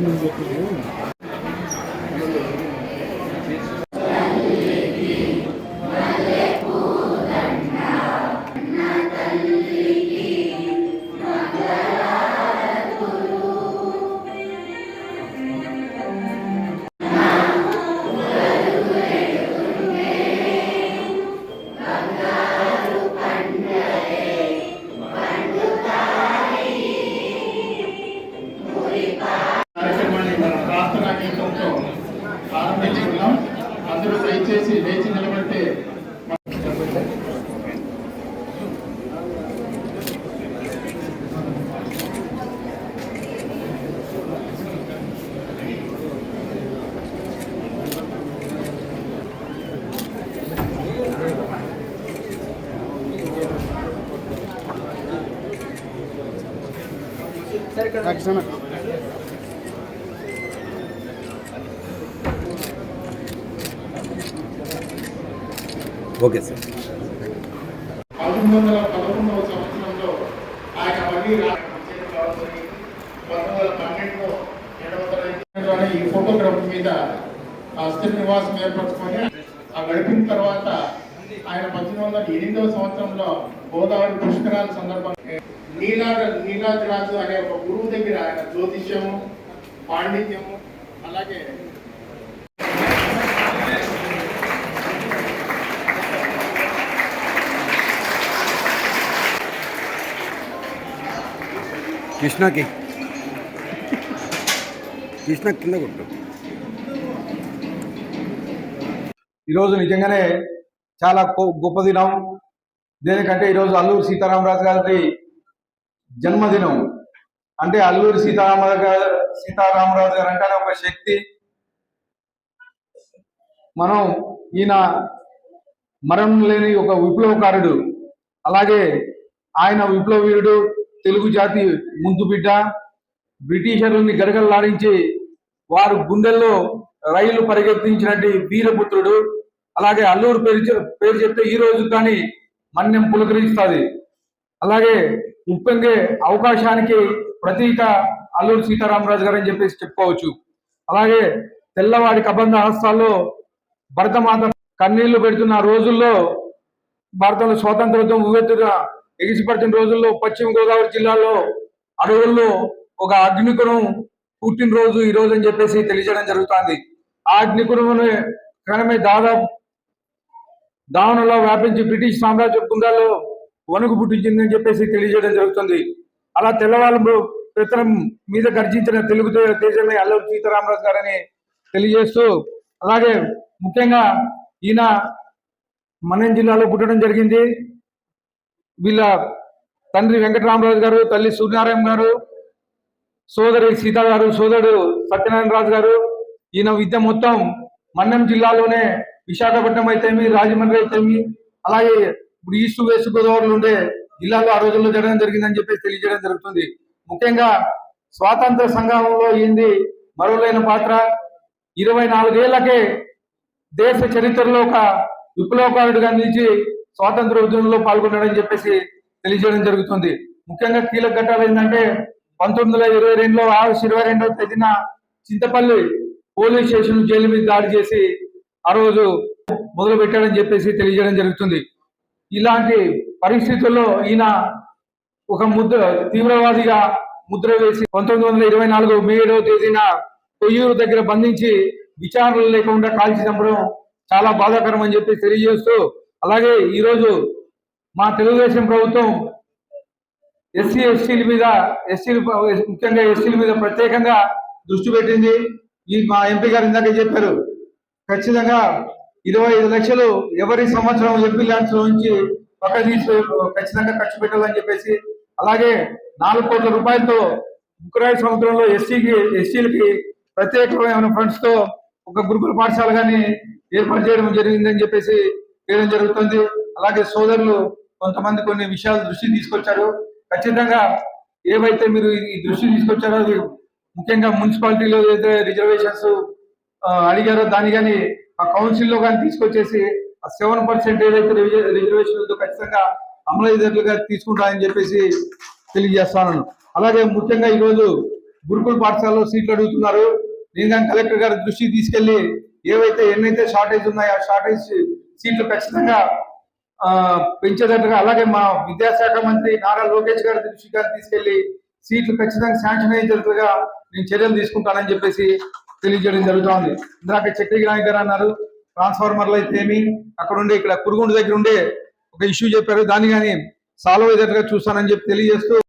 não vou దయచేసి లేచి నిలబడితే ఓకే సార్. పంతొమ్మిది వందల పదకొండవ సంవత్సరంలో ఆయన మళ్ళీ పంతొమ్మిది ఈ మీద ఆ నివాసం ఏర్పరచుకొని ఆ గడిపిన తర్వాత ఆయన పద్దెనిమిది వందల ఎనిమిదవ సంవత్సరంలో గోదావరి పుష్కరాల సందర్భంగా నీలాద్ర నీలాద్రాజు అనే ఒక గురువు దగ్గర ఆయన జ్యోతిష్యము పాండిత్యము అలాగే కృష్ణకి. కృష్ణ కింద కొట్టు. ఈరోజు నిజంగానే చాలా గొప్ప దినం. దేనికంటే ఈరోజు అల్లూరి సీతారామరాజు గారి జన్మదినం. అంటే అల్లూరి సీతారామరాజు గారు సీతారామరాజు గారు అంటే ఒక శక్తి. మనం ఈయన మరణం లేని ఒక విప్లవకారుడు. అలాగే ఆయన విప్లవీరుడు. తెలుగు జాతి ముందు బిడ్డ బ్రిటిషర్లని గడగడలాడించి వారు గుండెల్లో రైలు పరిగెత్తించినట్టు వీరపుత్రుడు అలాగే అల్లూరు పేరు పేరు చెప్తే ఈ రోజు కానీ మన్యం పులకరిస్తుంది. అలాగే ముఖ్యంగా అవకాశానికి ప్రతీక అల్లూరు సీతారామరాజు గారు అని చెప్పేసి చెప్పుకోవచ్చు. అలాగే తెల్లవాడి కబంధ హస్తాల్లో భరతమాత కన్నీళ్ళు పెడుతున్న రోజుల్లో భారతంలో స్వాతంత్రోద్యమం ఉవ్వెత్తున ఎగిసిపడుతున్న రోజుల్లో పశ్చిమ గోదావరి జిల్లాలో అడవుల్లో ఒక అగ్నికురం పుట్టినరోజు ఈ రోజు అని చెప్పేసి తెలియజేయడం జరుగుతుంది. ఆ అగ్నికురమును కనమే దాదాపు దావనలో వ్యాపించి బ్రిటిష్ సామ్రాజ్య బృందాల్లో వణుకు పుట్టించిందని చెప్పేసి తెలియజేయడం జరుగుతుంది. అలా తెల్లవాళ్ళు పెత్తనం మీద గర్జించిన తెలుగు దే- దేశమే అల్లూరి సీతారామరాజు గారని తెలియజేస్తూ అలాగే ముఖ్యంగా ఈయన మన్యం జిల్లాలో పుట్టడం జరిగింది. వీళ్ళ తండ్రి వెంకటరామరాజు గారు తల్లి సూర్యనారాయణ గారు సోదరి సీత గారు సోదరుడు సత్యనారాయణ రాజు గారు ఈయన విద్య మొత్తం మన్నం జిల్లాలోనే విశాఖపట్నం అయితేమి రాజమండ్రి అయితేమి అలాగే ఇప్పుడు ఈస్ట్ వెస్ట్ గోదావరిలో ఉండే జిల్లాలో ఆ రోజుల్లో జరగడం జరిగిందని చెప్పేసి తెలియజేయడం జరుగుతుంది. ముఖ్యంగా స్వాతంత్ర సంగ్రామంలో ఏంది మరోలైన పాత్ర. ఇరవై నాలుగేళ్ళకే దేశ చరిత్రలో ఒక విప్లవకారుడిగా నిలిచి స్వాతంత్ర ఉద్యమంలో పాల్గొన్నాడని చెప్పేసి తెలియజేయడం జరుగుతుంది. ముఖ్యంగా కీలక ఘట్టాలు ఏంటంటే పంతొమ్మిది వందల ఇరవై రెండులో ఆగస్టు ఇరవై రెండవ తేదీన చింతపల్లి పోలీస్ స్టేషన్ జైలు మీద దాడి చేసి ఆ రోజు మొదలు పెట్టాడని చెప్పేసి తెలియజేయడం జరుగుతుంది. ఇలాంటి పరిస్థితుల్లో ఈయన ఒక ముద్ర తీవ్రవాదిగా ముద్ర వేసి పంతొమ్మిది వందల ఇరవై నాలుగు మే ఏడవ తేదీన కొయ్యూరు దగ్గర బంధించి విచారణలు లేకుండా కాల్చి చంపడం చాలా బాధాకరం అని చెప్పి తెలియజేస్తూ అలాగే ఈరోజు మా తెలుగుదేశం ప్రభుత్వం ఎస్సీ ఎస్టీల మీద ఎస్సీలు ముఖ్యంగా ఎస్టీల మీద ప్రత్యేకంగా దృష్టి పెట్టింది. ఈ మా ఎంపీ గారు ఇందాక చెప్పారు ఖచ్చితంగా ఇరవై ఐదు లక్షలు ఎవరి సంవత్సరం ఎంపీ ల్యాండ్స్ నుంచి పక్క తీసి ఖచ్చితంగా ఖర్చు పెట్టాలని చెప్పేసి అలాగే నాలుగు కోట్ల రూపాయలతో ముక్కరాయి సముద్రంలో ఎస్సీకి ఎస్సీలకి ప్రత్యేకమైన ఫండ్స్తో ఒక గురుకుల పాఠశాల కానీ ఏర్పాటు చేయడం జరిగిందని చెప్పేసి చేయడం జరుగుతుంది. అలాగే సోదరులు కొంతమంది కొన్ని విషయాలు దృష్టి తీసుకొచ్చారు. ఖచ్చితంగా ఏవైతే మీరు ఈ దృష్టి తీసుకొచ్చారో అది ముఖ్యంగా మున్సిపాలిటీలో ఏదైతే రిజర్వేషన్స్ అడిగారో దాన్ని కానీ ఆ కౌన్సిల్లో కానీ తీసుకొచ్చేసి ఆ సెవెన్ పర్సెంట్ ఏదైతే రిజర్వేషన్ ఉందో ఖచ్చితంగా అమలయ్యేటట్లుగా తీసుకుంటారని చెప్పేసి తెలియజేస్తాను. అలాగే ముఖ్యంగా ఈరోజు గురుకుల పాఠశాలలో సీట్లు అడుగుతున్నారు. నేను కానీ కలెక్టర్ గారి దృష్టికి తీసుకెళ్ళి ఏవైతే ఎన్నైతే షార్టేజ్ ఉన్నాయో ఆ షార్టేజ్ సీట్లు ఖచ్చితంగా ఆ, పెంచేటట్టుగా అలాగే మా విద్యాశాఖ మంత్రి నారా లోకేష్ గారి దృష్టికి తీసుకెళ్ళి సీట్లు ఖచ్చితంగా శాంక్షన్ అయ్యేటట్టుగా నేను చర్యలు తీసుకుంటానని చెప్పేసి తెలియజేయడం జరుగుతోంది. ఇందాక చక్రి నాయక్ గారు అన్నారు ట్రాన్స్ఫార్మర్లు అయితే ఏమి అక్కడ ఉండే ఇక్కడ కురుగుండు దగ్గర ఉండే ఒక ఇష్యూ చెప్పారు. దాన్ని కానీ సాల్వ్ అయ్యేటట్టుగా చూస్తానని చెప్పి తెలియజేస్తూ